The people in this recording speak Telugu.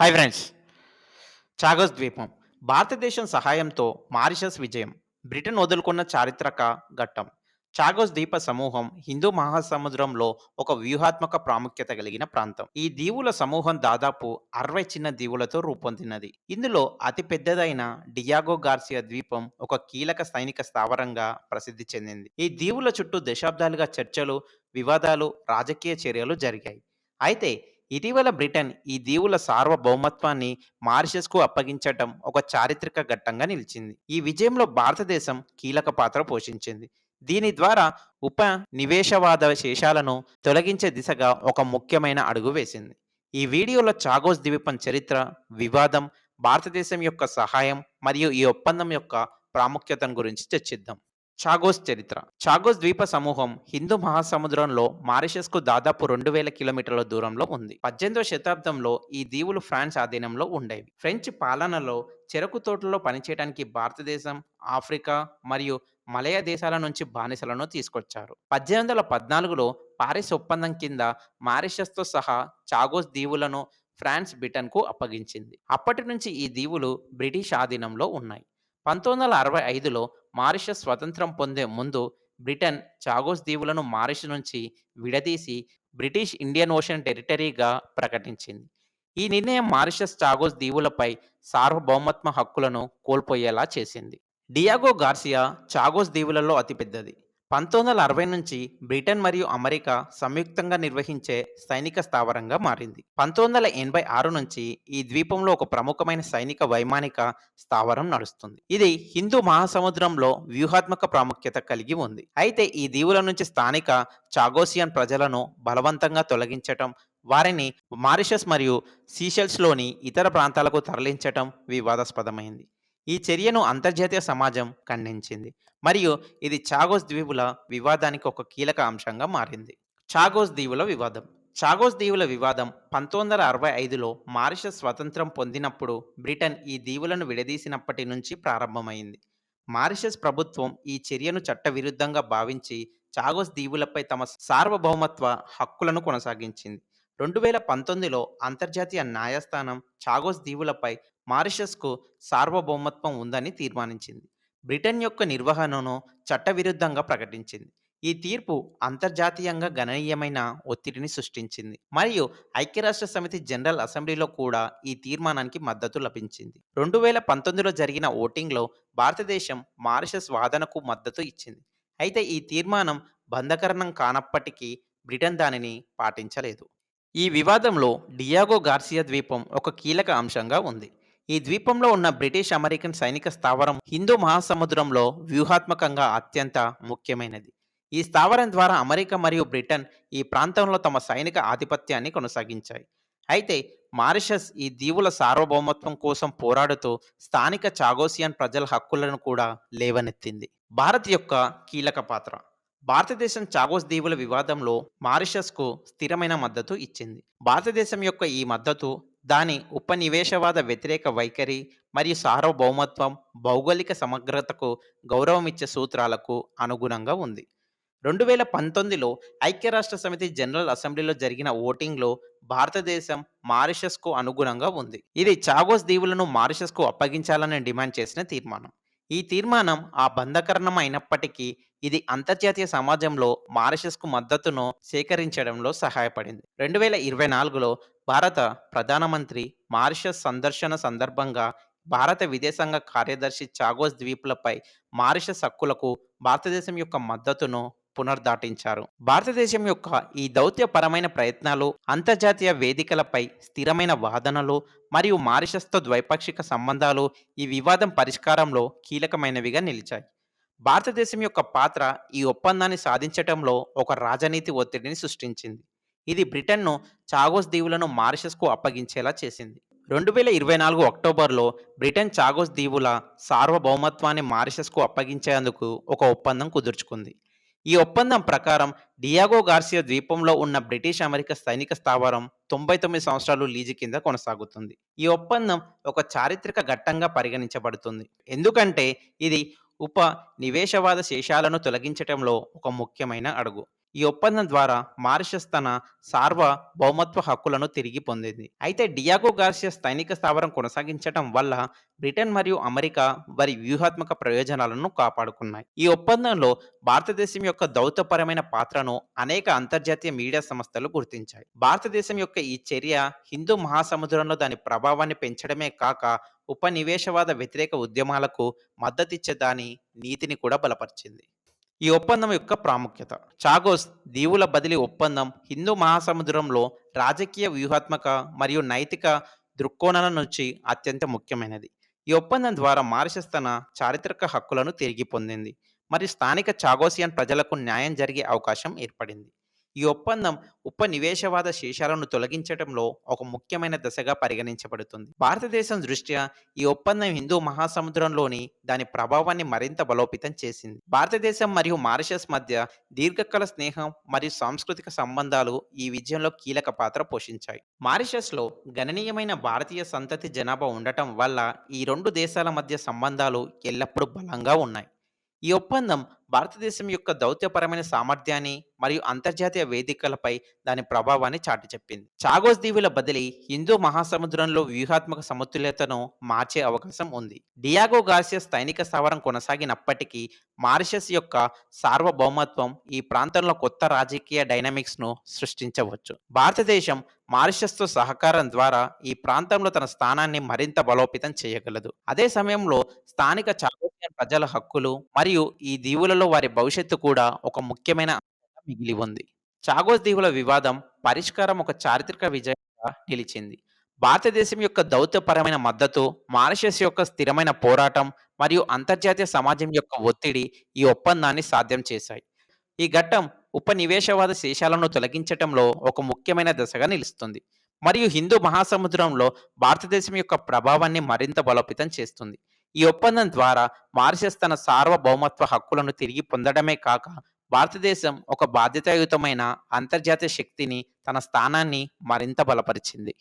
హాయ్ ఫ్రెండ్స్ చాగోస్ ద్వీపం. భారతదేశం సహాయంతో మారిషస్ విజయం. బ్రిటన్ వదులుకున్న చారిత్రక ఘట్టం. చాగోస్ ద్వీప సమూహం హిందూ మహాసముద్రంలో ఒక వ్యూహాత్మక ప్రాముఖ్యత కలిగిన ప్రాంతం. ఈ దీవుల సమూహం దాదాపు అరవై చిన్న దీవులతో రూపొందినది. ఇందులో అతి పెద్దదైన డియాగో గార్సియా ద్వీపం ఒక కీలక సైనిక స్థావరంగా ప్రసిద్ధి చెందింది. ఈ దీవుల చుట్టూ దశాబ్దాలుగా చర్చలు వివాదాలు రాజకీయ చర్యలు జరిగాయి. అయితే ఇటీవల బ్రిటన్ ఈ దీవుల సార్వభౌమత్వాన్ని మారిషస్కు అప్పగించటం ఒక చారిత్రక ఘట్టంగా నిలిచింది. ఈ విజయంలో భారతదేశం కీలక పాత్ర పోషించింది. దీని ద్వారా ఉప నివేశవాద శేషాలను తొలగించే దిశగా ఒక ముఖ్యమైన అడుగు వేసింది. ఈ వీడియోలో చాగోస్ ద్వీపం చరిత్ర వివాదం భారతదేశం యొక్క సహాయం మరియు ఈ ఒప్పందం యొక్క ప్రాముఖ్యతను గురించి చర్చిద్దాం. చాగోస్ చరిత్ర. చాగోస్ ద్వీప సమూహం హిందూ మహాసముద్రంలో మారిషస్కు దాదాపు రెండు వేల కిలోమీటర్ల దూరంలో ఉంది. పద్దెనిమిదవ శతాబ్దంలో ఈ దీవులు ఫ్రాన్స్ ఆధీనంలో ఉండేవి. ఫ్రెంచ్ పాలనలో చెరకు తోటలో పనిచేయడానికి భారతదేశం ఆఫ్రికా మరియు మలయ దేశాల నుంచి బానిసలను తీసుకొచ్చారు. పద్దెనిమిది వందల పద్నాలుగులో పారిస్ ఒప్పందం కింద మారిషస్తో సహా చాగోస్ దీవులను ఫ్రాన్స్ బ్రిటన్కు అప్పగించింది. అప్పటి నుంచి ఈ దీవులు బ్రిటిష్ ఆధీనంలో ఉన్నాయి. పంతొమ్మిది వందల అరవై ఐదులో మారిషస్ స్వతంత్రం పొందే ముందు బ్రిటన్ చాగోస్ దీవులను మారిష నుంచి విడదీసి బ్రిటిష్ ఇండియన్ ఓషన్ టెరిటరీగా ప్రకటించింది. ఈ నిర్ణయం మారిషస్ చాగోస్ దీవులపై సార్వభౌమత్వ హక్కులను కోల్పోయేలా చేసింది. డియాగో గార్సియా చాగోస్ దీవులలో అతిపెద్దది. పంతొమ్మిది వందల అరవై నుంచి బ్రిటన్ మరియు అమెరికా సంయుక్తంగా నిర్వహించే సైనిక స్థావరంగా మారింది. పంతొమ్మిది వందల ఎనభై ఆరు నుంచి ఈ ద్వీపంలో ఒక ప్రముఖమైన సైనిక వైమానిక స్థావరం నడుస్తుంది. ఇది హిందూ మహాసముద్రంలో వ్యూహాత్మక ప్రాముఖ్యత కలిగి ఉంది. అయితే ఈ దీవుల నుంచి స్థానిక చాగోసియన్ ప్రజలను బలవంతంగా తొలగించటం వారిని మారిషస్ మరియు సీషెల్స్లోని ఇతర ప్రాంతాలకు తరలించటం వివాదాస్పదమైంది. ఈ చర్యను అంతర్జాతీయ సమాజం ఖండించింది. మరియు ఇది చాగోస్ ద్వీపుల వివాదానికి ఒక కీలక అంశంగా మారింది. చాగోస్ దీవుల వివాదం. చాగోస్ దీవుల వివాదం పంతొమ్మిది వందల అరవై ఐదులో మారిషస్ స్వతంత్రం పొందినప్పుడు బ్రిటన్ ఈ దీవులను విడదీసినప్పటి నుంచి ప్రారంభమైంది. మారిషస్ ప్రభుత్వం ఈ చర్యను చట్టవిరుద్ధంగా భావించి చాగోస్ దీవులపై తమ సార్వభౌమత్వ హక్కులను కొనసాగించింది. రెండు వేల పంతొమ్మిదిలో అంతర్జాతీయ న్యాయస్థానం చాగోస్ దీవులపై మారిషస్కు సార్వభౌమత్వం ఉందని తీర్మానించింది. బ్రిటన్ యొక్క నిర్వహణను చట్టవిరుద్ధంగా ప్రకటించింది. ఈ తీర్పు అంతర్జాతీయంగా గణనీయమైన ఒత్తిడిని సృష్టించింది. మరియు ఐక్యరాష్ట్ర సమితి జనరల్ అసెంబ్లీలో కూడా ఈ తీర్మానానికి మద్దతు లభించింది. రెండు వేల పంతొమ్మిదిలో జరిగిన ఓటింగ్లో భారతదేశం మారిషస్ వాదనకు మద్దతు ఇచ్చింది. అయితే ఈ తీర్మానం బంధకరణం కానప్పటికీ బ్రిటన్ దానిని పాటించలేదు. ఈ వివాదంలో డియాగో గార్సియా ద్వీపం ఒక కీలక అంశంగా ఉంది. ఈ ద్వీపంలో ఉన్న బ్రిటిష్ అమెరికన్ సైనిక స్థావరం హిందూ మహాసముద్రంలో వ్యూహాత్మకంగా అత్యంత ముఖ్యమైనది. ఈ స్థావరం ద్వారా అమెరికా మరియు బ్రిటన్ ఈ ప్రాంతంలో తమ సైనిక ఆధిపత్యాన్ని కొనసాగించాయి. అయితే మారిషస్ ఈ దీవుల సార్వభౌమత్వం కోసం పోరాడుతూ స్థానిక చాగోసియన్ ప్రజల హక్కులను కూడా లేవనెత్తింది. భారత్ యొక్క కీలక పాత్ర భారతదేశం చాగోస్ దీవుల వివాదంలో మారిషస్కు స్థిరమైన మద్దతు ఇచ్చింది. భారతదేశం యొక్క ఈ మద్దతు దాని ఉపనివేశవాద వ్యతిరేక వైఖరి మరియు సార్వభౌమత్వం భౌగోళిక సమగ్రతకు గౌరవం ఇచ్చే సూత్రాలకు అనుగుణంగా ఉంది. రెండు వేల పంతొమ్మిదిలో ఐక్యరాష్ట్ర సమితి జనరల్ అసెంబ్లీలో జరిగిన ఓటింగ్లో భారతదేశం మారిషస్కు అనుగుణంగా ఉంది. ఇది చాగోస్ దీవులను మారిషస్కు అప్పగించాలని డిమాండ్ చేసిన తీర్మానం. ఈ తీర్మానం ఆ బంధకరణం అయినప్పటికీ ఇది అంతర్జాతీయ సమాజంలో మారిషస్కు మద్దతును సేకరించడంలో సహాయపడింది. రెండు వేల ఇరవై నాలుగులో భారత ప్రధానమంత్రి మారిషస్ సందర్శన సందర్భంగా భారత విదేశాంగ కార్యదర్శి చాగోస్ ద్వీపులపై మారిషస్ హక్కులకు భారతదేశం యొక్క మద్దతును పునర్దాటించారు. భారతదేశం యొక్క ఈ దౌత్యపరమైన ప్రయత్నాలు అంతర్జాతీయ వేదికలపై స్థిరమైన వాదనలు మరియు మారిషస్తో ద్వైపాక్షిక సంబంధాలు ఈ వివాదం పరిష్కారంలో కీలకమైనవిగా నిలిచాయి. భారతదేశం యొక్క పాత్ర ఈ ఒప్పందాన్ని సాధించటంలో ఒక రాజనీతి ఒత్తిడిని సృష్టించింది. ఇది బ్రిటన్ను చాగోస్ దీవులను మారిషస్కు అప్పగించేలా చేసింది. రెండు వేల ఇరవై నాలుగు అక్టోబర్లో బ్రిటన్ చాగోస్ దీవుల సార్వభౌమత్వాన్ని మారిషస్కు అప్పగించేందుకు ఒక ఒప్పందం కుదుర్చుకుంది. ఈ ఒప్పందం ప్రకారం డియాగో గార్సియా ద్వీపంలో ఉన్న బ్రిటిష్ అమెరికా సైనిక స్థావరం తొంభై తొమ్మిది సంవత్సరాలు లీజు కింద కొనసాగుతుంది. ఈ ఒప్పందం ఒక చారిత్రక ఘట్టంగా పరిగణించబడుతుంది. ఎందుకంటే ఇది ఉప నివేశవాద శేషాలను తొలగించటంలో ఒక ముఖ్యమైన అడుగు. ఈ ఒప్పందం ద్వారా మారిషస్ తన సార్వభౌమత్వ హక్కులను తిరిగి పొందింది. అయితే డియాగో గార్సియస్ స్థానిక స్థావరం కొనసాగించడం వల్ల బ్రిటన్ మరియు అమెరికా వారి వ్యూహాత్మక ప్రయోజనాలను కాపాడుకున్నాయి. ఈ ఒప్పందంలో భారతదేశం యొక్క దౌత్యపరమైన పాత్రను అనేక అంతర్జాతీయ మీడియా సంస్థలు గుర్తించాయి. భారతదేశం యొక్క ఈ చర్య హిందూ మహాసముద్రంలో దాని ప్రభావాన్ని పెంచడమే కాక ఉపనివేశవాద వ్యతిరేక ఉద్యమాలకు మద్దతిచ్చే దాని నీతిని కూడా బలపరిచింది. ఈ ఒప్పందం యొక్క ప్రాముఖ్యత. చాగోస్ దీవుల బదిలీ ఒప్పందం హిందూ మహాసముద్రంలో రాజకీయ వ్యూహాత్మక మరియు నైతిక దృక్కోణాల నుంచి అత్యంత ముఖ్యమైనది. ఈ ఒప్పందం ద్వారా మారిషస్ తన చారిత్రక హక్కులను తిరిగి పొందింది. మరియు స్థానిక చాగోసియన్ ప్రజలకు న్యాయం జరిగే అవకాశం ఏర్పడింది. ఈ ఒప్పందం ఉపనివేశవాద శేషాలను తొలగించడంలో ఒక ముఖ్యమైన దశగా పరిగణించబడుతుంది. భారతదేశం దృష్ట్యా ఈ ఒప్పందం హిందూ మహాసముద్రంలోని దాని ప్రభావాన్ని మరింత బలోపేతం చేసింది. భారతదేశం మరియు మారిషస్ మధ్య దీర్ఘకాల స్నేహం మరియు సాంస్కృతిక సంబంధాలు ఈ విజయంలో కీలక పాత్ర పోషించాయి. మారిషస్లో గణనీయమైన భారతీయ సంతతి జనాభా ఉండటం వల్ల ఈ రెండు దేశాల మధ్య సంబంధాలు ఎల్లప్పుడూ బలంగా ఉన్నాయి. ఈ ఒప్పందం భారతదేశం యొక్క దౌత్యపరమైన సామర్థ్యాన్ని మరియు అంతర్జాతీయ వేదికలపై దాని ప్రభావాన్ని చాటి చెప్పింది. చాగోస్ దీవుల బదిలీ హిందూ మహాసముద్రంలో వ్యూహాత్మక సమతుల్యతను మార్చే అవకాశం ఉంది. డియాగో గార్సియస్ సైనిక స్థావరం కొనసాగినప్పటికీ మారిషస్ యొక్క సార్వభౌమత్వం ఈ ప్రాంతంలో కొత్త రాజకీయ డైనమిక్స్ను సృష్టించవచ్చు. భారతదేశం మారిషస్తో సహకారం ద్వారా ఈ ప్రాంతంలో తన స్థానాన్ని మరింత బలోపేతం చేయగలదు. అదే సమయంలో స్థానిక చాగోసియన్ ప్రజల హక్కులు మరియు ఈ దీవులలో వారి భవిష్యత్తు కూడా ఒక ముఖ్యమైన మిగిలి ఉంది. చాగోస్ దీవుల వివాదం పరిష్కారం ఒక చారిత్రక విజయంగా నిలిచింది. భారతదేశం యొక్క దౌత్యపరమైన మద్దతు మారిషస్ యొక్క స్థిరమైన పోరాటం మరియు అంతర్జాతీయ సమాజం యొక్క ఒత్తిడి ఈ ఒప్పందాన్ని సాధ్యం చేశాయి. ఈ ఘట్టం ఉపనివేశవాద శేషాలను తొలగించటంలో ఒక ముఖ్యమైన దశగా నిలుస్తుంది. మరియు హిందూ మహాసముద్రంలో భారతదేశం యొక్క ప్రభావాన్ని మరింత బలోపేతం చేస్తుంది. ఈ ఒప్పందం ద్వారా మారిషస్ తన సార్వభౌమత్వ హక్కులను తిరిగి పొందడమే కాక భారతదేశం ఒక బాధ్యతాయుతమైన అంతర్జాతీయ శక్తిని తన స్థానాన్ని మరింత బలపరిచింది.